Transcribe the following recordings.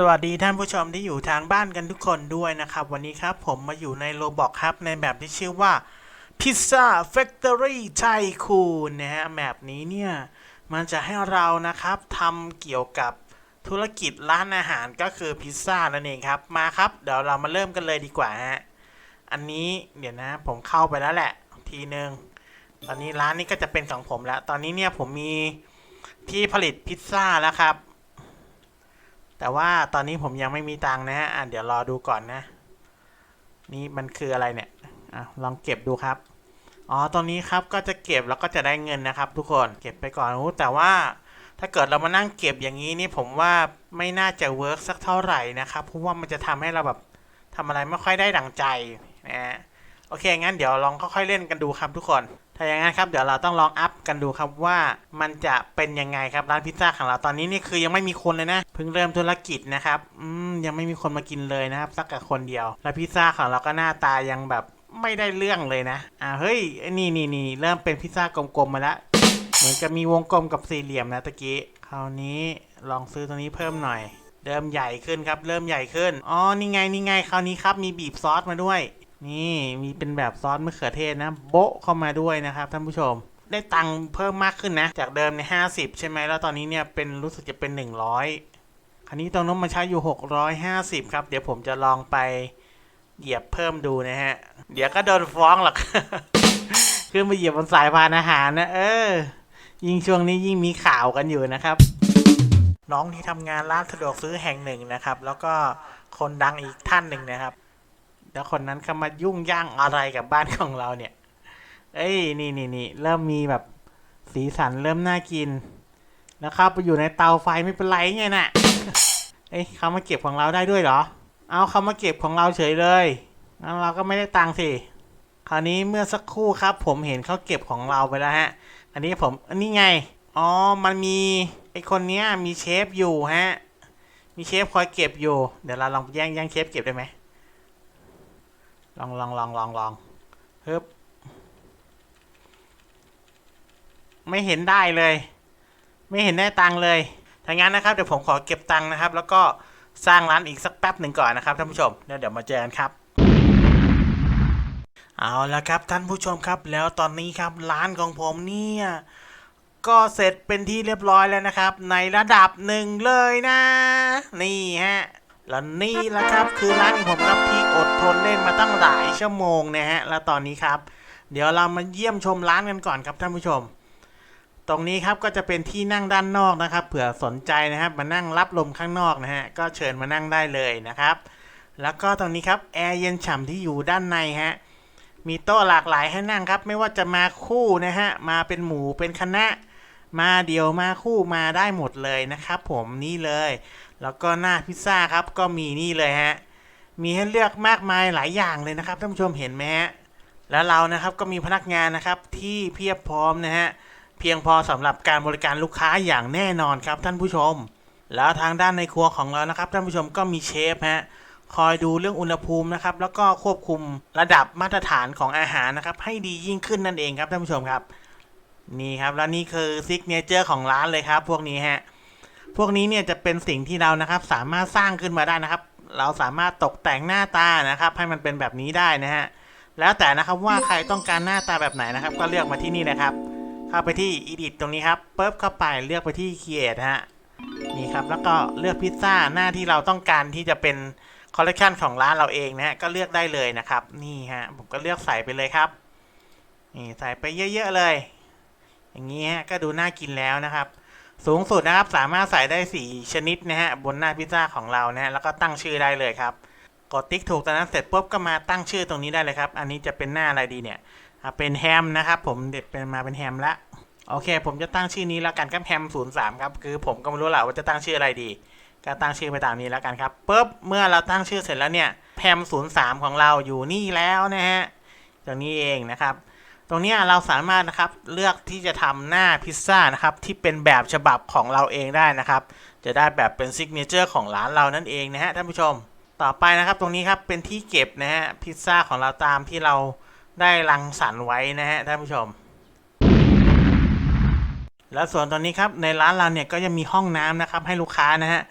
สวัสดีท่านผู้ชมที่อยู่ทางบ้านกันทุกคนด้วยนะครับ วันนี้ครับผมมาอยู่ในโรบอกครับ ในแบบที่ชื่อว่า Pizza Factory Tycoon นะฮะแบบนี้เนี่ย มันจะให้เรานะครับทำเกี่ยวกับธุรกิจร้านอาหารก็คือพิซซ่านั่นเองครับมาครับ เดี๋ยวเรามาเริ่มกันเลยดีกว่าฮะอันนี้เดี๋ยวนะผมเข้าไปแล้วแหละ ทีหนึ่งตอนนี้ร้านนี้ก็จะเป็นของผมแล้ว ตอนนี้เนี่ยผมมีที่ผลิตพิซซ่าแล้วครับ แต่ว่าตอนนี้ผมยังไม่มีตังค์นะฮะเดี๋ยวรอดูก่อนนะ นี่มันคืออะไรเนี่ยอะลองเก็บดูครับ อ๋อตรงนี้ครับก็จะเก็บแล้วก็จะได้เงินนะครับ ทุกคน เก็บไปก่อนอ้แต่ว่าถ้าเกิดเรามานั่งเก็บอย่างนี้นี่ผมว่าไม่น่าจะเวิร์กสักเท่าไหร่นะครับ เพราะว่ามันจะทำให้เราแบบทำอะไรไม่ค่อยได้ดังใจนะฮะโอเค งั้นเดี๋ยวลองค่อยๆเล่นกันดูครับทุกคน ถ้าอย่างนั้นครับเดี๋ยวเราต้องลองอัพกันดูครับว่ามันจะเป็นยังไงครับร้านพิซซ่าของเราตอนนี้นี่คือยังไม่มีคนเลยนะเพิ่งเริ่มธุรกิจนะครับอืมยังไม่มีคนมากินเลยนะครับสักกับคนเดียว แล้วพิซซ่าของเราก็หน้าตายังแบบไม่ได้เรื่องเลยนะ อ่าเฮ้ยนี่นี่นี่เริ่มเป็นพิซซ่ากลมๆมาแล้วเหมือนจะมีวงกลมกับสี่เหลี่ยมนะตะกี้คราวนี้ลองซื้อตัวนี้เพิ่มหน่อย เริ่มใหญ่ขึ้นครับ เริ่มใหญ่ขึ้น อ๋อ นี่ไง นี่ไง คราวนี้ครับ มีบีบซอสมาด้วย นี่มีเป็นแบบซอสมะเขือเทศนะ โบ๊ะเข้ามาด้วยนะครับท่านผู้ชม ได้ตังค์เพิ่มมากขึ้นนะ จากเดิมในห้าสิบใช่ไหมแล้วตอนนี้เนี่ยเป็นรู้สึกจะเป็นหนึ่งร้อยคราวนี้ตรงนู้นมันใช้อยู่หกร้อยห้าสิบครับ เดี๋ยวผมจะลองไปเหยียบเพิ่มดูนะฮะ เดี๋ยวก็โดนฟ้องหรอกขึ้นมาเหยียบบนสายพานอาหารนะเออ ยิ่งช่วงนี้ยิ่งมีข่าวกันอยู่นะครับ น้องที่ทำงานร้านสะดวกซื้อแห่งหนึ่งนะครับ แล้วก็คนดังอีกท่านหนึ่งนะครับ แล้วคนนั้นก็มายุ่งย่างอะไรกับบ้านของเราเนี่ย เอ้ยนี่นี่นี่เริ่มมีแบบสีสันเริ่มน่ากิน แล้วเข้าไปอยู่ในเตาไฟไม่เป็นไรไงน่ะเอ้ยเขามาเก็บของเราได้ด้วยเหรอ เอาเขามาเก็บของเราเฉยเลยงั้นเราก็ไม่ได้ตังค์สิ คราวนี้เมื่อสักครู่ครับ ผมเห็นเขาเก็บของเราไปแล้วฮะ อันนี้ผมอันนี้ไง อ๋อ มันมีไอคนเนี้ยมีเชฟอยู่ฮะ มีเชฟคอยเก็บอยู่ เดี๋ยวเราลองแย่งแย่งเชฟเก็บได้ไหม ลองลองลองลองลองฮึบไม่เห็นได้เลย ไม่เห็นได้ตังเลยถ้างั้นนะครับเดี๋ยวผมขอเก็บตังนะครับ แล้วก็สร้างร้านอีกสักแป๊บหนึ่งก่อนนะครับท่านผู้ชมแล้วเดี๋ยวมาเจอกันครับเอาละครับท่านผู้ชมครับ แล้วตอนนี้ครับร้านของผมเนี่ยก็เสร็จเป็นที่เรียบร้อยแล้วนะครับ ในระดับหนึ่งเลยนะ นี่ฮะ และนี่แหละครับคือร้านของผมครับที่อดทนเล่นมาตั้งหลายชั่วโมงนะฮะ และตอนนี้ครับ เดี๋ยวเรามาเยี่ยมชมร้านกันก่อนครับท่านผู้ชม ตรงนี้ครับก็จะเป็นที่นั่งด้านนอกนะครับ เผื่อสนใจนะครับมานั่งรับลมข้างนอกนะฮะ ก็เชิญมานั่งได้เลยนะครับ แล้วก็ตรงนี้ครับแอร์เย็นฉ่ำที่อยู่ด้านในฮะ มีโต๊ะหลากหลายให้นั่งครับ ไม่ว่าจะมาคู่นะฮะ มาเป็นหมู่เป็นคณะ มาเดี่ยวมาคู่มาได้หมดเลยนะครับ ผมนี่เลย แล้วก็หน้าพิซซ่าครับก็มีนี่เลยฮะ มีให้เลือกมากมายหลายอย่างเลยนะครับท่านผู้ชมเห็นไหมฮะ แล้วเรานะครับก็มีพนักงานนะครับที่เพียบพร้อมนะฮะ เพียงพอสำหรับการบริการลูกค้าอย่างแน่นอนครับท่านผู้ชม แล้วทางด้านในครัวของเรานะครับท่านผู้ชมก็มีเชฟฮะคอยดูเรื่องอุณหภูมินะครับ แล้วก็ควบคุมระดับมาตรฐานของอาหารนะครับ ให้ดียิ่งขึ้นนั่นเองครับท่านผู้ชมครับ นี่ครับ แล้วนี่คือซิกเนเจอร์ของร้านเลยครับ พวกนี้ฮะ พวกนี้เนี่ยจะเป็นสิ่งที่เรานะครับสามารถสร้างขึ้นมาได้นะครับ เราสามารถตกแต่งหน้าตานะครับ ให้มันเป็นแบบนี้ได้นะฮะแล้วแต่นะครับว่าใครต้องการหน้าตาแบบไหนนะครับ ก็เลือกมาที่นี่นะครับ เข้าไปที่ edit ตรงนี้ครับปุ๊บเข้าไปเลือกไปที่ create ฮะนี่ครับแล้วก็เลือกพิซซ่าหน้าที่เราต้องการที่จะเป็นคอลเลกชันของร้านเราเองนะฮะก็เลือกได้เลยนะครับ นี่ฮะผมก็เลือกใส่ไปเลยครับนี่ใส่ไปเยอะๆเลย อย่างนี้ฮะก็ดูน่ากินแล้วนะครับ สูงสุดนะครับสามารถใส่ได้สี่ชนิดนะฮะบนหน้าพิซซ่าของเรานะฮะแล้วก็ตั้งชื่อได้เลยครับ กดติ๊กถูกตอนนั้นเสร็จปุ๊บก็มาตั้งชื่อตรงนี้ได้เลยครับ อันนี้จะเป็นหน้าอะไรดีเนี่ยเป็นแฮมนะครับผมเด็ดเป็นมาเป็นแฮมละโอเค ผมจะตั้งชื่อนี้แล้วกันครับแฮมศูนย์สามครับคือผมก็ไม่รู้แหละว่าจะตั้งชื่ออะไรดีก็ตั้งชื่อไปตามนี้แล้วกันครับปุ๊บเมื่อเราตั้งชื่อเสร็จแล้วเนี่ยแฮมศูนย์สามของเราอยู่นี่แล้วนะฮะตรงนี้เองนะครับ ตรงนี้เราสามารถนะครับเลือกที่จะทำหน้าพิซซ่านะครับที่เป็นแบบฉบับของเราเองได้นะครับ จะได้แบบเป็นซิกเนเจอร์ของร้านเรานั่นเองนะฮะท่านผู้ชม ต่อไปนะครับตรงนี้ครับเป็นที่เก็บนะฮะพิซซ่าของเราตามที่เราได้รังสรรค์ไว้นะฮะท่านผู้ชม แล้วส่วนตอนนี้ครับในร้านเราเนี่ยก็ยังมีห้องน้ำนะครับให้ลูกค้านะฮะ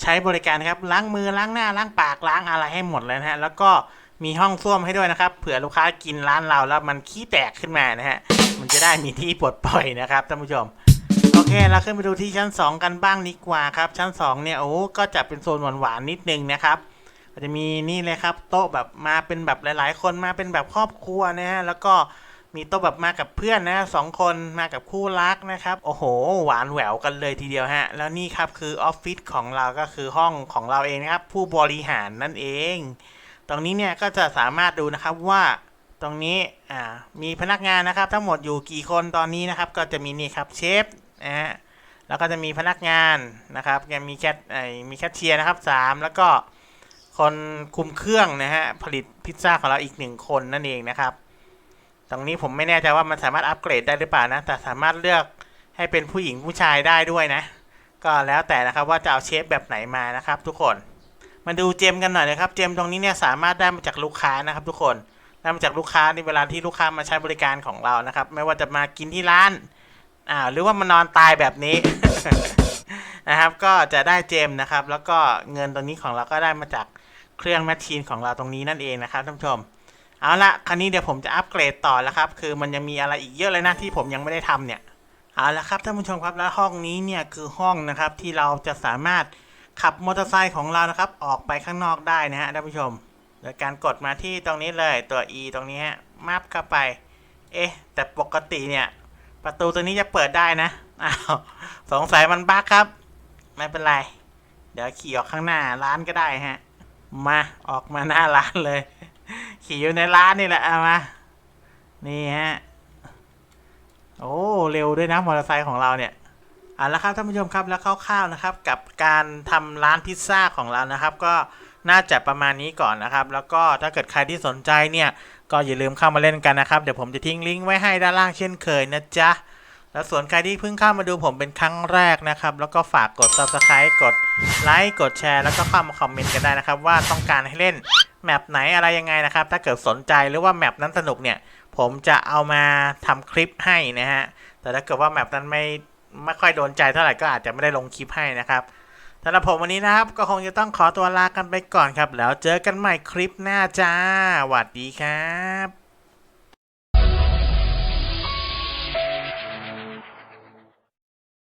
ใช้บริการครับล้างมือล้างหน้าล้างปากล้างอะไรให้หมดเลยนะฮะแล้วก็ มีห้องส้วมให้ด้วยนะครับ เผื่อลูกค้ากินร้านเราแล้วมันขี้แตกขึ้นมานะฮะ มันจะได้มีที่ปลดปล่อยนะครับท่านผู้ชม โอเคเราขึ้นไปดูที่ชั้น 2 กันบ้างดีกว่าครับ ชั้น 2 เนี่ยโอ้ก็จะเป็นโซนหวานๆนิดนึงนะครับจะมีนี่เลยครับ โต๊ะแบบมาเป็นแบบหลาย ๆ คนมาเป็นแบบครอบครัวนะฮะแล้วก็มีโต๊ะแบบมากับเพื่อนนะสองคนมากับคู่รักนะครับ โอ้โห หวานแหววกันเลยทีเดียวฮะ แล้วนี่ครับคือออฟฟิศของเราก็คือห้องของเราเองนะครับ ผู้บริหารนั่นเอง ตรงนี้เนี่ยก็จะสามารถดูนะครับว่าตรงนี้อ่ามีพนักงานนะครับ ทั้งหมดอยู่กี่คนตอนนี้นะครับ ก็จะมีนี่ครับเชฟนะฮะแล้วก็จะมีพนักงานนะครับยังมีแคทมีแคชเชียร์นะครับสามแล้วก็คนคุมเครื่องนะฮะผลิตพิซซ่าของเราอีกหนึ่งคนนั่นเองนะครับ ตรงนี้ผมไม่แน่ใจว่ามันสามารถอัปเกรดได้หรือเปล่านะ แต่สามารถเลือกให้เป็นผู้หญิงผู้ชายได้ด้วยนะ ก็แล้วแต่นะครับว่าจะเอาเชฟแบบไหนมานะครับทุกคน มาดูเจมกันหน่อยนะครับ เจมตรงนี้เนี่ยสามารถได้มาจากลูกค้านะครับ ทุกคนได้มาจากลูกค้าในเวลาที่ลูกค้ามาใช้บริการของเรานะครับ ไม่ว่าจะมากินที่ร้านอ่าหรือว่ามานอนตายแบบนี้นะครับ ก็จะได้เจมนะครับ แล้วก็เงินตรงนี้ของเราก็ได้มาจากเครื่องแมชชีนของเราตรงนี้นั่นเองนะครับท่านผู้ชม เอาละคราวนี้เดี๋ยวผมจะอัปเกรดต่อแล้วครับ คือมันยังมีอะไรอีกเยอะเลยนะที่ผมยังไม่ได้ทำเนี่ยเอาละครับท่านผู้ชมครับแล้วห้องนี้เนี่ยคือห้องนะครับที่เราจะสามารถ ขับมอเตอร์ไซค์ของเรานะครับ ออกไปข้างนอกได้นะฮะท่านผู้ชม โดยการกดมาที่ตรงนี้เลยตัว E ตรงนี้ฮะมับเข้าไป เอ๊ะ แต่ปกติเนี่ย ประตูตัวนี้จะเปิดได้นะอ้าวสงสัยมันบั๊กครับ ไม่เป็นไร เดี๋ยวขี่ออกข้างหน้าร้านก็ได้ฮะ มาออกมาหน้าร้านเลย ขี่อยู่ในร้านนี่แหละเอามา นี่ฮะ โอ้ เร็วด้วยนะมอเตอร์ไซค์ของเราเนี่ย เอาละครับท่านผู้ชมครับแล้วคร่าวๆนะครับ กับการทำร้านพิซซ่าของเรานะครับ ก็น่าจะประมาณนี้ก่อนนะครับ แล้วก็ถ้าเกิดใครที่สนใจเนี่ยก็อย่าลืมเข้ามาเล่นกันนะครับ เดี๋ยวผมจะทิ้งลิงก์ไว้ให้ด้านล่างเช่นเคยนะจ๊ะแล้วส่วนใครที่เพิ่งเข้ามาดูผมเป็นครั้งแรกนะครับ แล้วก็ฝากกด subscribe กดไลค์กดแชร์แล้วก็เข้ามาคอมเมนต์กันได้นะครับ ว่าต้องการให้เล่นแมปไหนอะไรยังไงนะครับ ถ้าเกิดสนใจหรือว่าแมปนั้นสนุกเนี่ย ผมจะเอามาทำคลิปให้นะฮะแต่ถ้าเกิดว่าแมปนั้นไม่ ไม่ค่อยโดนใจเท่าไหร่ก็อาจจะไม่ได้ลงคลิปให้นะครับสำหรับผมวันนี้นะครับ ก็คงจะต้องขอตัวลากันไปก่อนครับ แล้วเจอกันใหม่คลิปหน้าจ้าหวัดดีครับ